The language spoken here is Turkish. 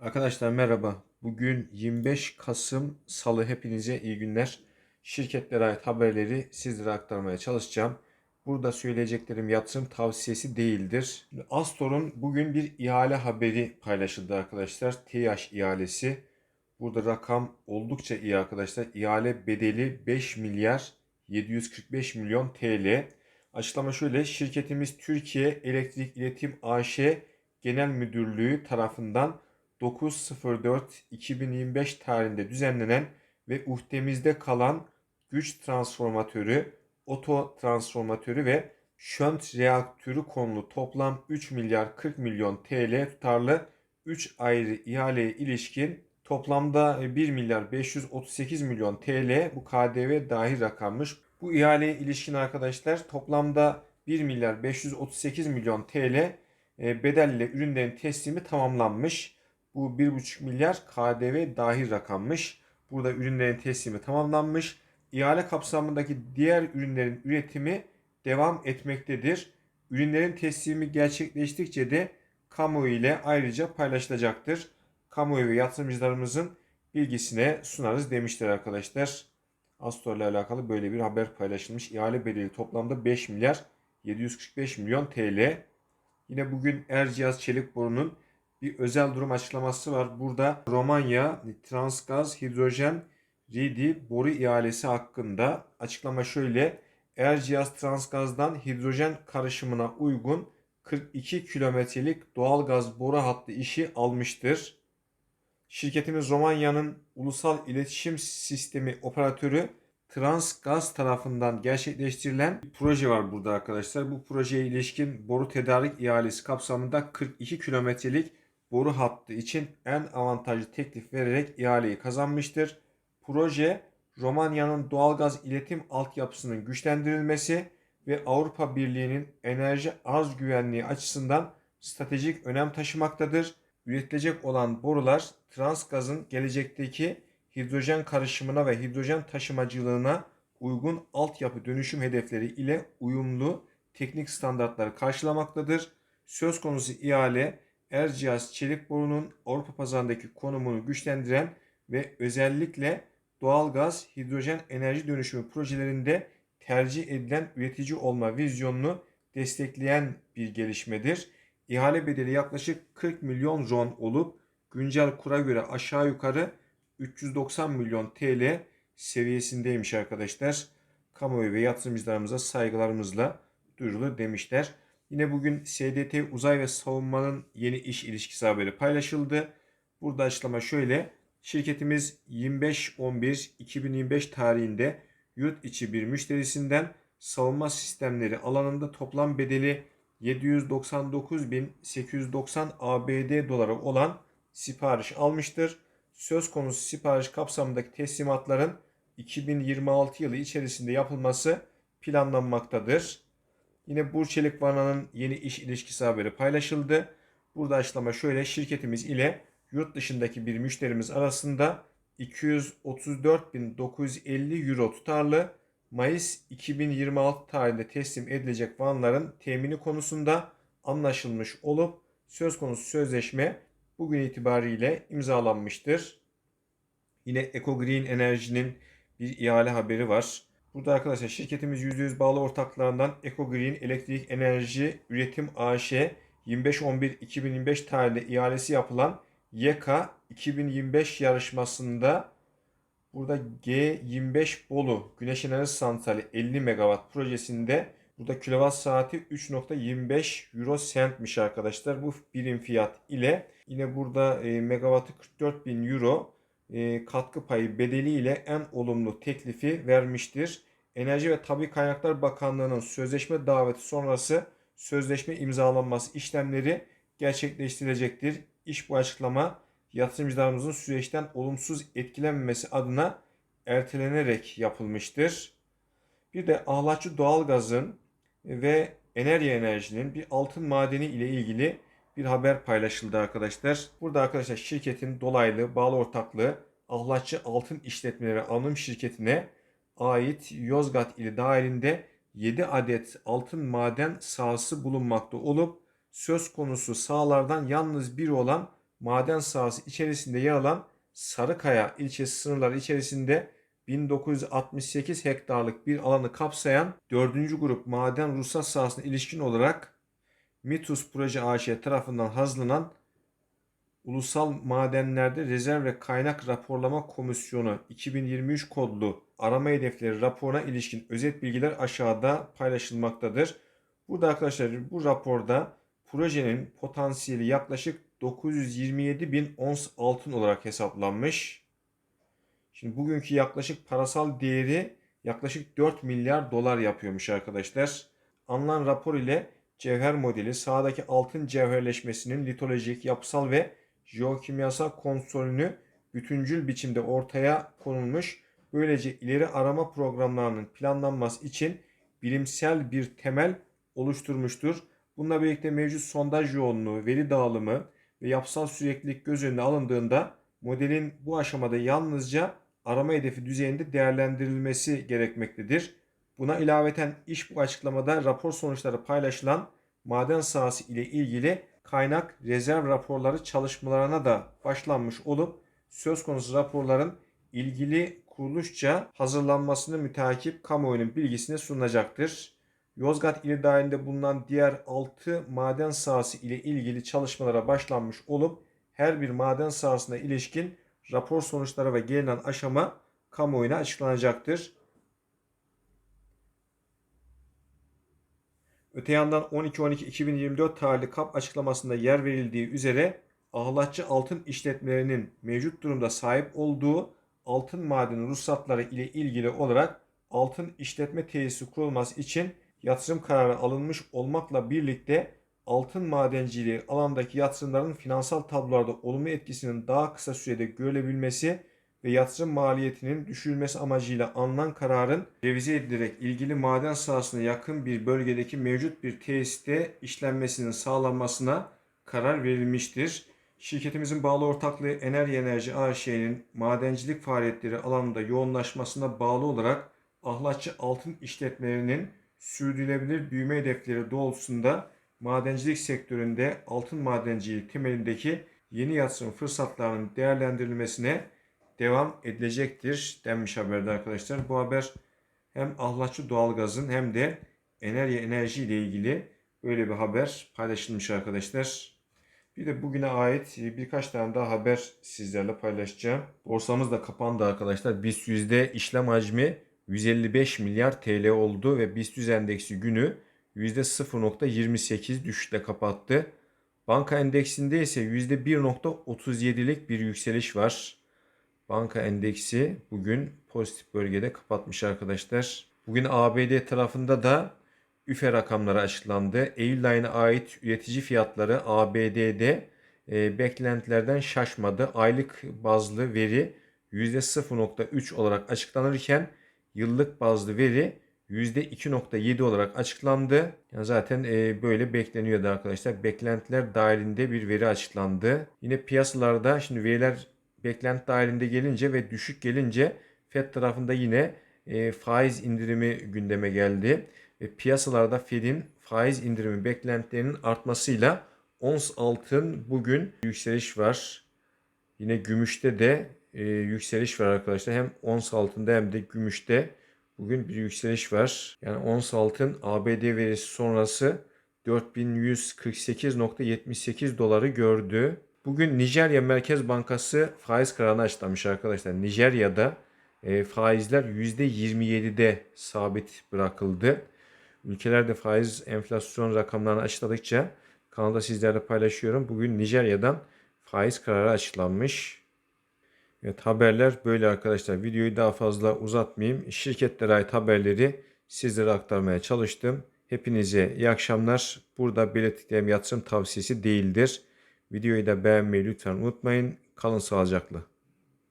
Arkadaşlar merhaba. Bugün 25 Kasım Salı hepinize iyi günler. Şirketlere ait haberleri sizlere aktarmaya çalışacağım. Burada söyleyeceklerim yatırım tavsiyesi değildir. Astor'un bugün bir ihale haberi paylaşıldı arkadaşlar. TİH ihalesi. Burada rakam oldukça iyi arkadaşlar. İhale bedeli 5 milyar 745 milyon TL. Açıklama şöyle. Şirketimiz Türkiye Elektrik İletim AŞ Genel Müdürlüğü tarafından 9.04.2025 tarihinde düzenlenen ve uhdemizde kalan güç transformatörü, oto transformatörü ve şönt reaktörü konulu toplam 3 milyar 40 milyon TL tutarlı 3 ayrı ihaleye ilişkin toplamda 1 milyar 538 milyon TL bu KDV dahil rakammış. Bu ihaleye ilişkin arkadaşlar toplamda 1 milyar 538 milyon TL e, bedelle ürünlerin teslimi tamamlanmış. Bu 1,5 milyar KDV dahil rakammış. Burada ürünlerin teslimi tamamlanmış. İhale kapsamındaki diğer ürünlerin üretimi devam etmektedir. Ürünlerin teslimi gerçekleştikçe de kamuoyu ile ayrıca paylaşılacaktır. Kamuoyu ve yatırımcılarımızın bilgisine sunarız demişler arkadaşlar. Astor ile alakalı böyle bir haber paylaşılmış. İhale bedeli toplamda 5 milyar 745 milyon TL. Yine bugün Erciyes Çelik Boru'nun bir özel durum açıklaması var. Burada Romanya Transgaz Hidrojen Ridi boru ihalesi hakkında açıklama şöyle. Erciyes Transgaz'dan hidrojen karışımına uygun 42 kilometrelik doğalgaz boru hattı işi almıştır. Şirketimiz Romanya'nın ulusal iletişim sistemi operatörü Transgaz tarafından gerçekleştirilen bir proje var burada arkadaşlar. Bu projeye ilişkin boru tedarik ihalesi kapsamında 42 kilometrelik boru hattı için en avantajlı teklif vererek ihaleyi kazanmıştır. Proje Romanya'nın doğalgaz iletim altyapısının güçlendirilmesi ve Avrupa Birliği'nin enerji arz güvenliği açısından stratejik önem taşımaktadır. Üretilecek olan borular Transgaz'ın gelecekteki hidrojen karışımına ve hidrojen taşımacılığına uygun altyapı dönüşüm hedefleri ile uyumlu teknik standartları karşılamaktadır. Söz konusu ihale Erciyes Çelik Boru'nun Avrupa pazarındaki konumunu güçlendiren ve özellikle doğalgaz, hidrojen enerji dönüşümü projelerinde tercih edilen üretici olma vizyonunu destekleyen bir gelişmedir. İhale bedeli yaklaşık 40 milyon RON olup güncel kura göre aşağı yukarı 390 milyon TL seviyesindeymiş arkadaşlar. Kamuoyu ve yatırımcılarımıza saygılarımızla duyurulur demişler. Yine bugün SDT Uzay ve Savunma'nın yeni iş ilişkisi haberi paylaşıldı. Burada açıklama şöyle. Şirketimiz 25-11-2025 tarihinde yurt içi bir müşterisinden savunma sistemleri alanında toplam bedeli 799.890 ABD doları olan sipariş almıştır. Söz konusu sipariş kapsamındaki teslimatların 2026 yılı içerisinde yapılması planlanmaktadır. Yine Burçelik Vana'nın yeni iş ilişkisi haberi paylaşıldı. Burada açıklama şöyle. Şirketimiz ile yurt dışındaki bir müşterimiz arasında 234.950 euro tutarlı Mayıs 2026 tarihinde teslim edilecek vanların temini konusunda anlaşılmış olup söz konusu sözleşme bugün itibariyle imzalanmıştır. Yine Eco Green Enerji'nin bir ihale haberi var. Burada arkadaşlar şirketimiz %100 bağlı ortaklarından Eco Green Elektrik Enerji Üretim AŞ 25-11-2025 tarihinde ihalesi yapılan YK 2025 yarışmasında burada G25 Bolu Güneş Enerji Santrali 50 MW projesinde burada kilowatt saati 3.25 Euro centmiş arkadaşlar. Bu birim fiyat ile yine burada e, megawattı 44 bin Euro e, katkı payı bedeliyle en olumlu teklifi vermiştir. Enerji ve Tabi Kaynaklar Bakanlığı'nın sözleşme daveti sonrası sözleşme imzalanması işlemleri gerçekleştirilecektir. İş bu açıklama yatırımcılarımızın süreçten olumsuz etkilenmemesi adına ertelenerek yapılmıştır. Bir de ahlatçı doğalgazın ve enerji enerjinin bir altın madeni ile ilgili bir haber paylaşıldı arkadaşlar. Burada arkadaşlar şirketin dolaylı bağlı ortaklığı Ahlatçı Altın İşletmeleri Anonim Şirketi'ne ait Yozgat ili dahilinde 7 adet altın maden sahası bulunmakta olup söz konusu sahalardan yalnız biri olan maden sahası içerisinde yer alan Sarıkaya ilçesi sınırları içerisinde 1968 hektarlık bir alanı kapsayan 4. grup maden ruhsat sahasına ilişkin olarak Mitus Proje AŞ tarafından hazırlanan Ulusal Madenlerde Rezerv ve Kaynak Raporlama Komisyonu 2023 kodlu arama hedefleri raporuna ilişkin özet bilgiler aşağıda paylaşılmaktadır. Burada arkadaşlar bu raporda projenin potansiyeli yaklaşık 927 bin ons altın olarak hesaplanmış. Şimdi bugünkü yaklaşık parasal değeri yaklaşık 4 milyar dolar yapıyormuş arkadaşlar. Alınan rapor ile cevher modeli sağdaki altın cevherleşmesinin litolojik, yapısal ve jeokimyasal kontrolünü bütüncül biçimde ortaya konulmuş. Böylece ileri arama programlarının planlanması için bilimsel bir temel oluşturmuştur. Bununla birlikte mevcut sondaj yoğunluğu, veri dağılımı ve yapısal süreklilik göz önüne alındığında modelin bu aşamada yalnızca arama hedefi düzeyinde değerlendirilmesi gerekmektedir. Buna ilaveten iş bu açıklamada rapor sonuçları paylaşılan maden sahası ile ilgili kaynak rezerv raporları çalışmalarına da başlanmış olup söz konusu raporların ilgili kuruluşça hazırlanmasını müteakip kamuoyunun bilgisine sunacaktır. Yozgat ili dahilinde bulunan diğer 6 maden sahası ile ilgili çalışmalara başlanmış olup her bir maden sahasına ilişkin rapor sonuçları ve gelinen aşama kamuoyuna açıklanacaktır. Öte yandan 12-12-2024 tarihli KAP açıklamasında yer verildiği üzere ahlatçı altın işletmelerinin mevcut durumda sahip olduğu altın madeni ruhsatları ile ilgili olarak altın işletme tesisi kurulması için yatırım kararı alınmış olmakla birlikte altın madenciliği alandaki yatırımların finansal tablolarda olumlu etkisinin daha kısa sürede görülebilmesi ve yatırım maliyetinin düşürülmesi amacıyla alınan kararın revize edilerek ilgili maden sahasına yakın bir bölgedeki mevcut bir tesiste işlenmesinin sağlanmasına karar verilmiştir. Şirketimizin bağlı ortaklığı Enerji Enerji AŞ'nin madencilik faaliyetleri alanında yoğunlaşmasına bağlı olarak ahlatçı altın işletmelerinin sürdürülebilir büyüme hedefleri doğrultusunda madencilik sektöründe altın madenciliği temelindeki yeni yatırım fırsatlarının değerlendirilmesine devam edilecektir denmiş haberde arkadaşlar. Bu haber hem ahlatçı doğalgazın hem de enerji enerji ile ilgili böyle bir haber paylaşılmış arkadaşlar. Bir de bugüne ait birkaç tane daha haber sizlerle paylaşacağım. Borsamız da kapandı arkadaşlar. BIST yüzde işlem hacmi 155 milyar TL oldu ve BIST 100 endeksi günü %0.28 düşüşle kapattı. Banka endeksinde ise %1.37'lik bir yükseliş var. Banka endeksi bugün pozitif bölgede kapatmış arkadaşlar. Bugün ABD tarafında da üfe rakamları açıklandı. Eylül ayına ait üretici fiyatları ABD'de e, beklentilerden şaşmadı. Aylık bazlı veri %0.3 olarak açıklanırken yıllık bazlı veri %2.7 olarak açıklandı. Yani zaten e, böyle bekleniyordu arkadaşlar. Beklentiler dahilinde bir veri açıklandı. Yine piyasalarda şimdi veriler beklenti dahilinde gelince ve düşük gelince FED tarafında yine e, faiz indirimi gündeme geldi. Ve piyasalarda Fed'in faiz indirimi beklentilerinin artmasıyla ons altın bugün yükseliş var. Yine gümüşte de e, yükseliş var arkadaşlar. Hem ons altında hem de gümüşte bugün bir yükseliş var. Yani ons altın ABD verisi sonrası 4148.78 doları gördü. Bugün Nijerya Merkez Bankası faiz kararını açıklamış arkadaşlar. Nijerya'da e, faizler %27'de sabit bırakıldı. Ülkelerde faiz enflasyon rakamlarını açıkladıkça kanalda sizlerle paylaşıyorum. Bugün Nijerya'dan faiz kararı açıklanmış. Evet haberler böyle arkadaşlar. Videoyu daha fazla uzatmayayım. Şirketlere ait haberleri sizlere aktarmaya çalıştım. Hepinize iyi akşamlar. Burada belirttiklerim yatırım tavsiyesi değildir. Videoyu da beğenmeyi lütfen unutmayın. Kalın sağlıcakla.